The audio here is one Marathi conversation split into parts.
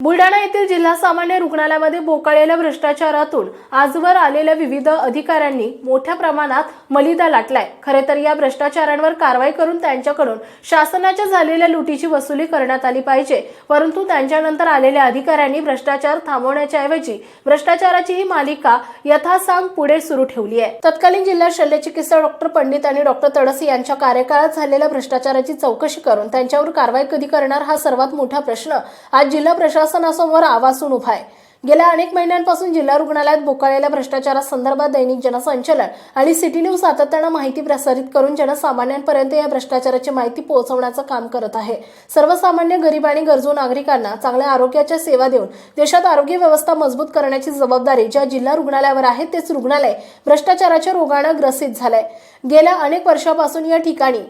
बुलढाणा येथील जिल्हा सामान्य रुग्णालयामध्ये बोकाळलेल्या भ्रष्टाचारातून आजवर आलेल्या विविध अधिकाऱ्यांनी मोठ्या प्रमाणात मलिदा लाटलाय. खरे तर या भ्रष्टाचारांवर कारवाई करून त्यांच्याकडून शासनाच्या झालेल्या लुटीची वसुली करण्यात आली पाहिजे. परंतु त्यांच्यानंतर आलेल्या अधिकाऱ्यांनी भ्रष्टाचार थांबवण्याच्या ऐवजी भ्रष्टाचाराची ही मालिका यथासांग पुढे सुरू ठेवली आहे. तत्कालीन जिल्हा शल्यचिकित्सक डॉक्टर पंडित आणि डॉक्टर तडसी यांच्या कार्यकाळात झालेल्या भ्रष्टाचाराची चौकशी करून त्यांच्यावर कारवाई कधी करणार हा सर्वात मोठा प्रश्न आज जिल्हा प्रशासनासमोर आवासून उभा आहे. गेल्या अनेक महिन्यांपासून जिल्हा रुग्णालयात बोकाळलेल्या भ्रष्टाचारासंदर्भात दैनिक जनसंचलन आणि सिटी न्यूज सातत्यानं माहिती प्रसारित करून जनसामान्यांपर्यंत या भ्रष्टाचाराची माहिती पोहोचवण्याचं काम करत आहे. सर्वसामान्य गरीब आणि गरजू नागरिकांना चांगल्या आरोग्याच्या सेवा देऊन देशात आरोग्य व्यवस्था मजबूत करण्याची जबाबदारी ज्या जिल्हा रुग्णालयावर आहे तेच रुग्णालय भ्रष्टाचाराच्या रोगानं ग्रसित झालंय. गेल्या अनेक वर्षापासून या ठिकाणी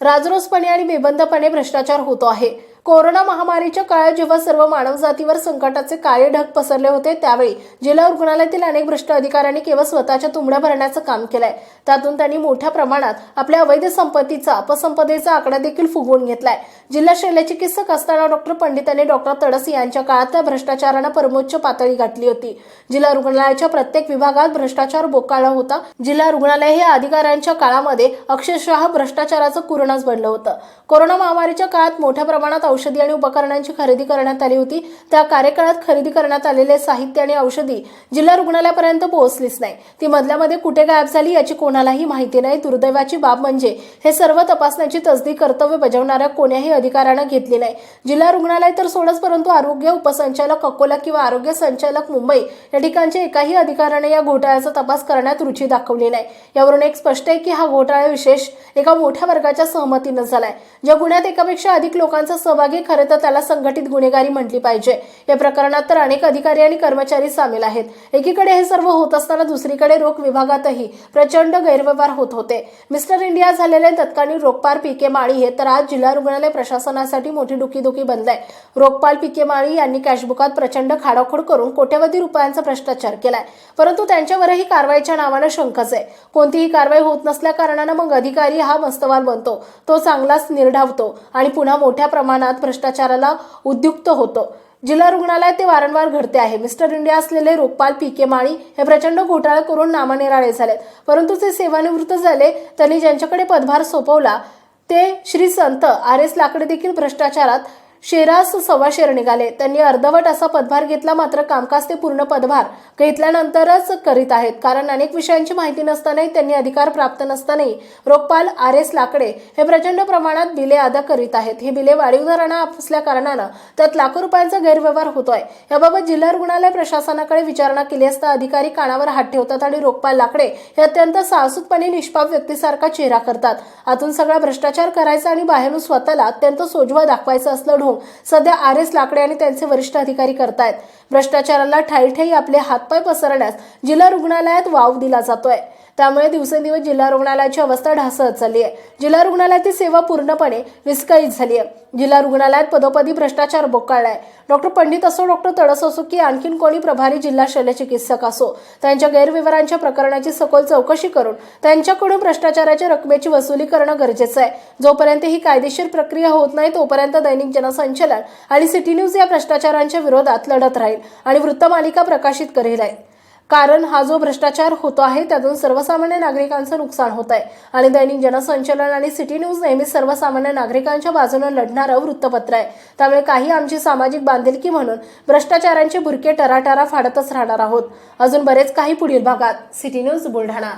राजरोसपणे आणि बेबंदपणे भ्रष्टाचार होतो आहे. कोरोना महामारीच्या काळात जेव्हा सर्व मानवजातीवर संकटाचे काळे ढग पसरले होते त्यावेळी जिल्हा रुग्णालयातील अनेक भ्रष्ट अधिकाऱ्यांनी केवळ स्वतःच्या तुंबड्या भरण्याचं काम केलंय. त्यातून त्यांनी मोठ्या प्रमाणात आपल्या अवैध संपत्तीचा अपसंपदेचा आकडा देखील फुगवून घेतलाय. जिल्हा शल्यचिकित्सक असताना डॉक्टर पंडित आणि डॉक्टर तडस यांच्या काळात त्या भ्रष्टाचारानं परमोच्च पातळी गाठली होती. जिल्हा रुग्णालयाच्या प्रत्येक विभागात भ्रष्टाचार बोकाळला होता. जिल्हा रुग्णालय हे अधिकाऱ्यांच्या काळामध्ये अक्षरशः भ्रष्टाचाराचं कुरणच बनलं होतं. कोरोना महामारीच्या काळात मोठ्या प्रमाणात औषधी आणि उपकरणांची खरेदी करण्यात आली होती. त्या कार्यकाळात खरेदी करण्यात आलेले साहित्य आणि औषधी जिल्हा रुग्णालयापर्यंत पोहोचलीच नाही. ती मधल्यामध्ये कुठे गायब झाली याची कोणालाही माहिती नाही. दुर्दैवाची बाब म्हणजे हे सर्व तपासण्याची तसदी कर्तव्य बजावणाऱ्या कोण्याही अधिकाऱ्यानं घेतली नाही. जिल्हा रुग्णालय तर सोडच परंतु आरोग्य उपसंचालक अकोला किंवा आरोग्य संचालक मुंबई या ठिकाणच्या एकाही अधिकाऱ्याने या घोटाळ्याचा तपास करण्यात रुची दाखवली नाही. यावरून एक स्पष्ट आहे की हा घोटाळा विशेष एका मोठ्या वर्गाच्या सहमतीनं झालाय. ज्या गुन्ह्यात एकापेक्षा अधिक लोकांचा सहभाग खरे तर त्याला संघटित गुन्हेगारी म्हटली पाहिजे. या प्रकरणात तर अनेक अधिकारी आणि कर्मचारी सामील आहेत. एकीकडे हे सर्व होत असताना दुसरीकडे रोख विभागातही प्रचंड गैरव्यवहार होत होते. मिस्टर इंडिया झालेले तत्कालीन रोखपाल पी के माळी हे तर आज जिल्हा रुग्णालय प्रशासनासाठी मोठी डुकीदुकी बनलाय. रोखपाल पी के माळी यांनी कॅशबुकात प्रचंड खाडाखोड करून कोट्यवधी रुपयांचा भ्रष्टाचार केलाय. परंतु त्यांच्यावरही कारवाईच्या नावानं शंकच आहे. कोणतीही कारवाई होत नसल्या कारणानं मग अधिकारी हा मस्तवाल बनतो. तो चांगलाच निर्ढावतो आणि पुन्हा मोठ्या प्रमाणात भ्रष्टाचाराला उद्युक्त होतं. जिल्हा रुग्णालयात ते वारंवार घडते आहे. मिस्टर इंडिया असलेले रोपाल पी के माळी हे प्रचंड घोटाळा करून नामानिराळे झालेत. परंतु ते सेवानिवृत्त झाले. त्यांनी ज्यांच्याकडे पदभार सोपवला ते श्री संत आर एस लाकडे देखील भ्रष्टाचारात शेरास सव्वा शेर निघाले. त्यांनी अर्धवट असा पदभार घेतला मात्र कामकाज ते पूर्ण पदभार घेतल्यानंतरच करीत आहेत. कारण अनेक विषयांची माहिती नसतानाही त्यांनी अधिकार प्राप्त नसतानाही रोखपाल आर एस लाकडे हे प्रचंड प्रमाणात बिले अदा करीत आहेत. ही बिले वाढीव धरणा असल्या कारणानं त्यात लाखो रुपयांचा गैरव्यवहार होतोय. याबाबत जिल्हा रुग्णालय प्रशासनाकडे विचारणा केली असता अधिकारी कानावर हात ठेवतात आणि रोखपाल लाकडे हे अत्यंत साहसूतपणे निष्पाप व्यक्तीसारखा चेहरा करतात. आतून सगळा भ्रष्टाचार करायचा आणि बाहेरून स्वतःला अत्यंत सोजवा दाखवायचं असलं ढोंग सध्या आर एस लाकडे आणि त्यांचे वरिष्ठ अधिकारी करतायत. भ्रष्टाचाराला ठाई ठाई आपले हातपाय पसरण्यास जिल्हा रुग्णालयात वाव दिला जातोय. त्यामुळे दिवसेंदिवस जिल्हा रुग्णालयाची अवस्था ढासळत चालली आहे. जिल्हा रुग्णालयाची सेवा पूर्णपणे विस्कळीत झाली आहे. जिल्हा रुग्णालयात पदोपदी भ्रष्टाचार बोकाळलाय. डॉक्टर पंडित असो डॉक्टर तडस असो की आणखीन कोणी प्रभारी जिल्हा शल्यचिकित्सक असो त्यांच्या गैरव्यवहारांच्या प्रकरणाची सखोल चौकशी करून त्यांच्याकडून भ्रष्टाचाराच्या रकमेची वसुली करणं गरजेचं आहे. जोपर्यंत ही कायदेशीर प्रक्रिया होत नाही तोपर्यंत दैनिक जनसंचलन आणि सिटी न्यूज या भ्रष्टाचारांच्या विरोधात लढत राहील आणि वृत्तमालिका प्रकाशित करेल आहे. कारण हा जो भ्रष्टाचार होतो आहे त्यातून सर्वसामान्य नागरिकांचं नुकसान होत आहे. आणि दैनिक जनसंचलन आणि सिटी न्यूज नेहमी सर्वसामान्य नागरिकांच्या बाजूने लढणारं वृत्तपत्र आहे. त्यामुळे काही आमची सामाजिक बांधिलकी म्हणून भ्रष्टाचारांचे बुरके टराटरा फाडतच राहणार आहोत. अजून बरेच काही पुढील भागात. City news Buldhana.